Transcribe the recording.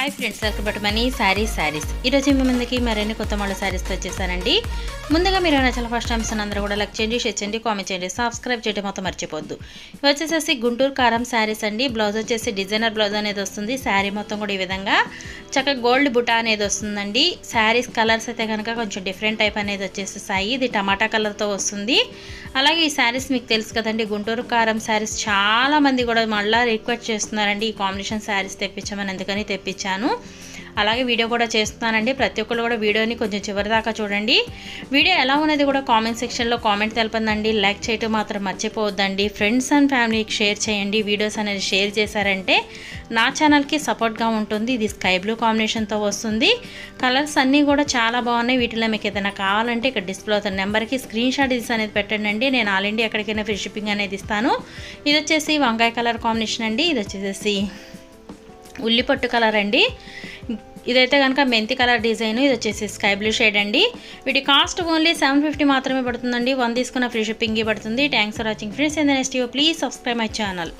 Hi friends welcome బట్ మనీ శారీస్ శారీస్ ఈరోజు మీ ముందుకి మరిన్ని కొత్త మళ్ళీ శారీస్తో వచ్చేసానండి. ముందుగా మీరు నచ్చిన ఫస్ట్ టైమ్స్ అందరూ కూడా లైక్ చేయండి షేర్ చేయండి కామెంట్ చేయండి సబ్స్క్రైబ్ చేయడం మొత్తం మర్చిపోద్దు ఇవి వచ్చేసేసి గుంటూరు కారం శారీస్ అండి. బ్లౌజ్ వచ్చేసి డిజైనర్ బ్లౌజ్ అనేది వస్తుంది. శారీ మొత్తం కూడా ఈ విధంగా. చక్కగా గోల్డ్ బుటా అనేది వస్తుందండి. శారీస్ కలర్స్ అయితే కనుక కొంచెం డిఫరెంట్ టైప్ అనేది వచ్చేసేసాయి. ఇది టమాటా కలర్తో వస్తుంది. అలాగే ఈ శారీస్ మీకు తెలుసు కదండి గుంటూరు కారం శారీస్ చాలా మంది కూడా మళ్ళీ రిక్వెస్ట్ చేస్తున్నారండి ఈ కాంబినేషన్ శారీస్ తెప్పించమని. అందుకని తెప్పించాను. అలాగే వీడియో కూడా చేస్తున్నానండి. ప్రతి ఒక్కరు కూడా వీడియోని కొంచెం చివరి దాకా చూడండి. వీడియో ఎలా ఉన్నది కూడా కామెంట్ సెక్షన్లో కామెంట్ తెలపండి లైక్ చేయటం మాత్రం మర్చిపోవద్దండి. ఫ్రెండ్స్ అండ్ ఫ్యామిలీకి షేర్ చేయండి. వీడియోస్ అనేది షేర్ చేశారంటే నా ఛానల్కి సపోర్ట్గా ఉంటుంది. ఇది స్కై బ్లూ కాంబినేషన్తో వస్తుంది. కలర్స్ అన్నీ కూడా చాలా బాగున్నాయి. వీటిలో మీకు ఏదైనా కావాలంటే ఇక్కడ డిస్ప్లే అవుతున్న నెంబర్కి స్క్రీన్ షాట్ ఇస్ అనేది పెట్టండి నేను ఆల్ ఇండియా ఎక్కడికైనా ఫ్రీ షిప్పింగ్ అనేది ఇస్తాను. ఇది వచ్చేసి వంకాయ కలర్ కాంబినేషన్ అండి. ఇది వచ్చేసి ఉల్లిపట్టు కలర్ అండి. ఇదైతే కనుక మెంతి కలర్ డిజైన్ ఇది వచ్చేసి స్కై బ్లూ షేడ్ అండి. వీటి కాస్ట్ ఓన్లీ సెవెన్ ఫిఫ్టీ మాత్రమే పడుతుందండి. వన్ తీసుకున్న ఫ్రీ షిప్పింగ్ పడుతుంది. Thanks for watching friends. And next you please subscribe my channel.